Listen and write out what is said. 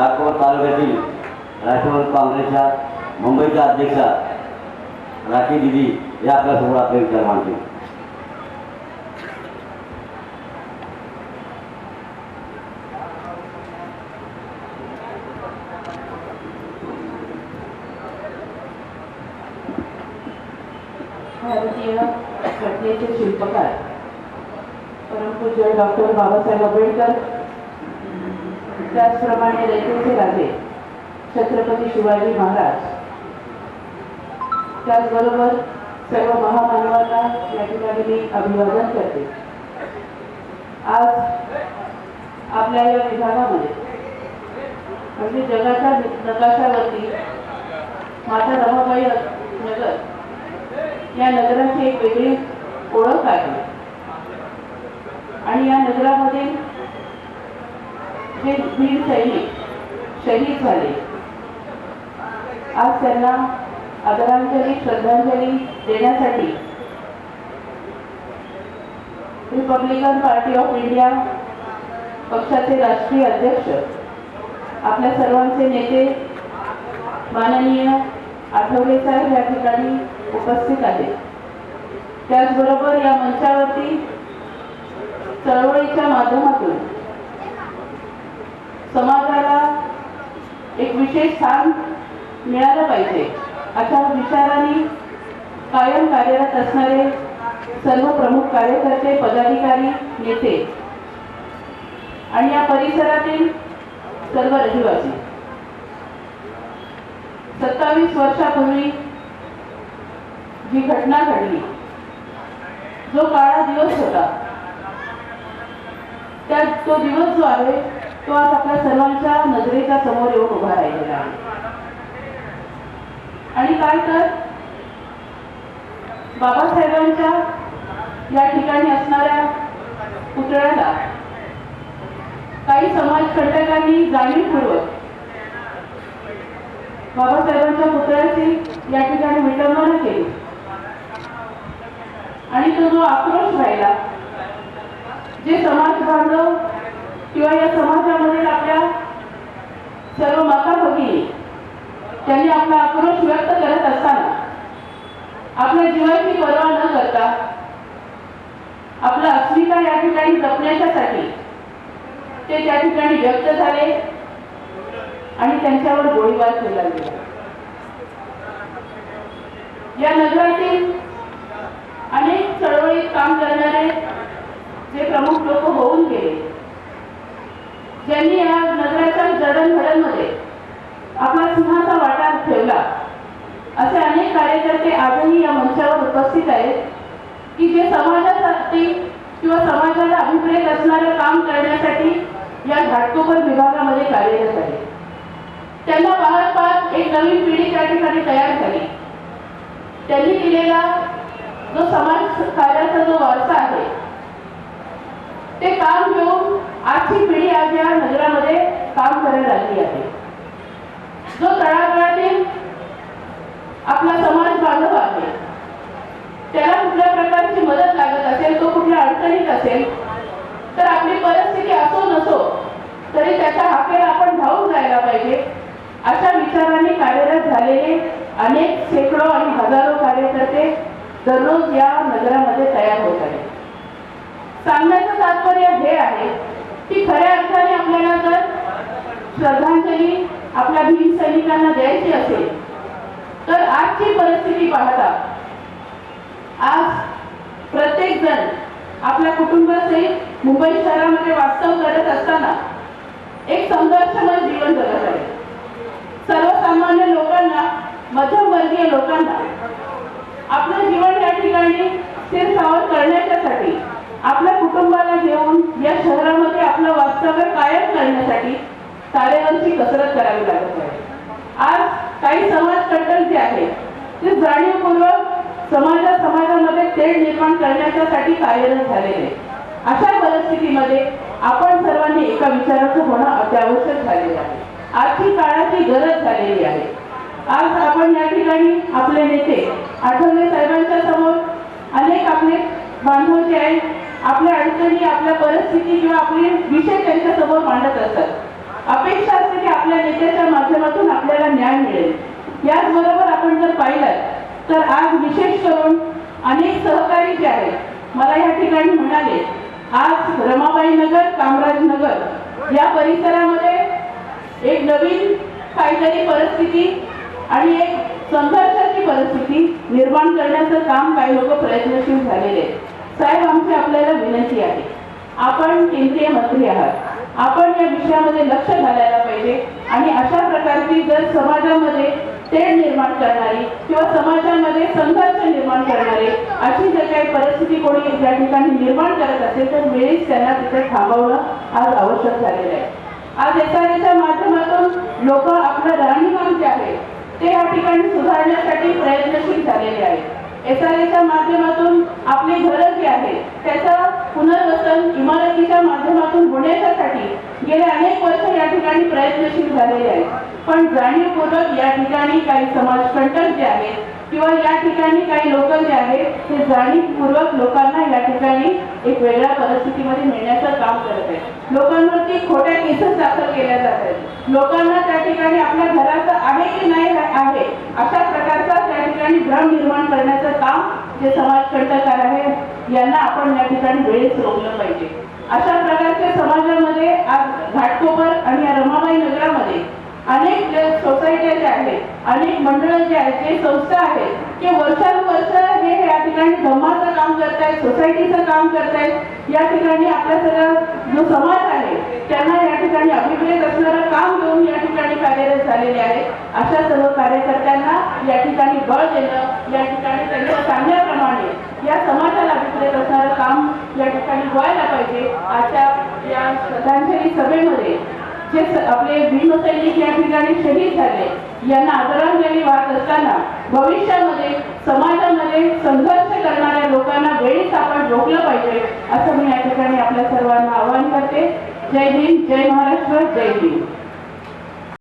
राठोड तालुक्यातील राष्ट्रवादी काँग्रेसच्या मुंबईच्या अध्यक्षा राखी दिदी या आपल्यासमोर आपले विचार मांडतील. भारतीय घटनेचे शिल्पकार परमपूज्य डॉक्टर बाबासाहेब आंबेडकर त्याचप्रमाणे रयतेचे राजे छत्रपती शिवाजी महाराज. त्याचबरोबर सर्व महामानवांना या ठिकाणी मी अभिवादन करते. आज आपल्या या विभागामध्ये म्हणजे जगाच्या नकाशावरती माता रमाबाई नगर या नगराची एक वेगळी ओळख आहे. आणि या नगरामध्ये हे वीर सैनिक शहीद झाले. आज त्यांना आदरांजली श्रद्धांजली देण्यासाठी रिपब्लिकन पार्टी ऑफ इंडिया पक्षाचे राष्ट्रीय अध्यक्ष आपल्या सर्वांचे नेते माननीय आठवले साहेब या ठिकाणी उपस्थित आहेत. त्याचबरोबर या मंचावरती चळवळीच्या माध्यमातून समाजाला एक विशेष स्थान मिळालं पाहिजे. अशा विचाराने कायम कार्यरत असणारे सर्व प्रमुख कार्यकर्ते पदाधिकारी नेते आणि या परिसरातील सर्व रहिवासी. सत्तावीस वर्षापूर्वी जी घटना घडली जो काळा दिवस होता त्या तो दिवस जो आहे तो आज आपल्या सर्वांच्या नजरेच्या समोर येऊन उभा राहिलेला आहे. आणि काय तर बाबासाहेबांच्या या ठिकाणी असणाऱ्या पुतळ्याला काही समाज समाजकंटकांनी जाणीवपूर्वक बाबासाहेबांच्या पुतळ्याची या ठिकाणी विटंबना केली. आणि तो जो आक्रोश राहिला जे समाज बांधव किंवा या समाजामधील आपल्या सर्व माता भगिनी त्यांनी आपला आक्रोश व्यक्त करत असताना आपल्या जीवाची पर्वा न करता आपलं अस्मिता या ठिकाणी जपण्याच्यासाठी ते त्या ठिकाणी व्यक्त झाले आणि त्यांच्यावर गोळीबार केला गेला. या नगरातील अनेक चळवळीत काम करणारे जे प्रमुख लोक होऊन गेले त्यांनी या नगराच्या जडणघडणमध्ये आपला सिंहाचा वाटा ठेवला. असे अनेक कार्यकर्ते आजही या मंचावर उपस्थित आहेत की जे समाजासाठी किंवा समाजाला अभिप्रेत असणारं काम करण्यासाठी या घाटकोपर विभागामध्ये कार्यरत आहे त्यांना पाहत पाहत एक नवीन पिढी त्या ठिकाणी तयार झाली. त्यांनी दिलेला जो समाज कार्याचा जो वारसा आहे ते काम घेऊन आजची पिढी आज या नगरामध्ये काम करायला लागली आहे. जो तळागाळातील आपला समाज बांधव आहे त्याला कुठल्या प्रकारची मदत लागत असेल तो कुठल्या अडचणीत असेल तर आपली परिस्थिती असो नसो तरी त्याच्या हाकेला आपण धावून जायला पाहिजे. अशा विचाराने कार्यरत झालेले अनेक शेकडो आणि हजारो कार्यकर्ते दररोज या नगरामध्ये तयार होत आहेत. सांगण्याचं तात्पर्य हे आहे की खऱ्या अर्थाने आपल्याला जर श्रद्धांजली आपल्या भीम सैनिकांना द्यायची असेल तर आजची परिस्थिती पाहता आज प्रत्येक जण आपल्या कुटुंबाचे मुंबई शहरामध्ये वास्तव करत असताना एक संघर्षमय जीवन जगत आहे. सर्वसामान्य लोकांना मध्यमवर्गीय लोकांना आपलं जीवन या ठिकाणी स्थिर सावध करण्याच्यासाठी आपल्या कुटुंबाला घेऊन या शहरामध्ये आपलं वास्तव्य कायम करण्यासाठी तारेवरची कसरत करावी लागत आहे. आज काही समाज कट्टर जे आहे ते जाणीवपूर्वक समाजा समाजामध्ये तेढ निर्माण करण्याच्यासाठी कार्यरत झालेले आहे. अशा परिस्थितीमध्ये आपण सर्वांनी एका विचाराचं होणं अत्यावश्यक झालेलं आहे. आजची काळाची गरज झालेली आहे. आज आपण या ठिकाणी आपले नेते आठवले साहेबांच्या समोर अनेक आपले बांधव जे आहेत आपल्या अडचणी आपल्या परिस्थिती किंवा आपले विषय त्यांच्यासमोर मांडत असतात. अपेक्षा असते की आपल्या नेत्याच्या माध्यमातून आपल्याला न्याय मिळेल. याचबरोबर आपण जर पाहिलं तर आज विशेष करून अनेक सहकारी जे आहेत मला या ठिकाणी म्हणाले आज रमाबाई नगर कामराज नगर या परिसरामध्ये एक नवीन काहीतरी परिस्थिती आणि एक संघर्षाची परिस्थिती निर्माण करण्याचं काम काही लोक प्रयत्नशील झालेले आहेत. साहेब आपल्याला विनंती आहे. आपण केंद्रीय मंत्री आहात. आपण या विषयामध्ये लक्ष घालायला पाहिजे आणि अशा प्रकारची जर समाजामध्ये तेढ निर्माण करणारी किंवा समाजामध्ये संघर्ष निर्माण करणारी अशी जर काही परिस्थिती कोणी या ठिकाणी निर्माण करत असेल तर वेळीच त्यांना तिथे थांबवणं आज आवश्यक झालेलं आहे. आज एसआरएच्या माध्यमातून लोक आपलं राहणीमान जे आहे ते या ठिकाणी सुधारण्यासाठी प्रयत्नशील झालेले आहेत. एसआरएच्या माध्यमातून आपली घरं जी आहेत त्याचं पुनर्वसन इमारतीच्या माध्यमातून होण्याच्यासाठी गेले अनेक वर्ष या ठिकाणी प्रयत्नशील झालेले आहेत. पण जाणीवपूर्वक या ठिकाणी काही समाजकंटक जे आहेत किंवा या ठिकाणी काही लोक जे आहेत ते जाणीवपूर्वक लोकांना या ठिकाणी एक वेगळ्या परिस्थितीमध्ये नेण्याचं काम करत आहेत. लोकांवरती खोट्या केसेस दाखल केल्या जात आहेत. लोकांना त्या ठिकाणी आपल्या घराचं आहे की नाही आहे अशा प्रकारचा ठिकाणी भ्रम निर्माण करण्याचं काम जे समाजकंटकार आहे यांना आपण या ठिकाणी वेळेस रोखलं पाहिजे. अशा प्रकारच्या समाजामध्ये आज घाटकोपर आणि या रमाबाई नगरामध्ये अनेक जे सोसायट्या ज्या आहेत अनेक मंडळं जे आहेत जे संस्था आहेत ते वर्षानुवर्ष हे या ठिकाणी धम्माचं काम करतायत सोसायटीचं काम करतायत या ठिकाणी आपला सगळा जो समाज आहे त्यांना या ठिकाणी अभिप्रेत असणारं काम घेऊन या ठिकाणी कार्यरत झालेले आहेत. अशा सर्व कार्यक्रम या ठिकाणी बळ देणं या ठिकाणी त्यांच्या सांगण्याप्रमाणे या समाजाला विकलेत असणारं काम या ठिकाणी व्हायला पाहिजे. आजच्या या श्रद्धांजली सभेमध्ये जे स- आपले भीमसैनिक या ठिकाणी शहीद झाले यांना आदरांजली वाहत असताना भविष्यामध्ये समाजामध्ये संघर्ष करणाऱ्या लोकांना वेळीच आपण रोखलं पाहिजे असं मी या ठिकाणी आपल्या सर्वांना आवाहन करते. जय हिंद जय महाराष्ट्र जय हिंद.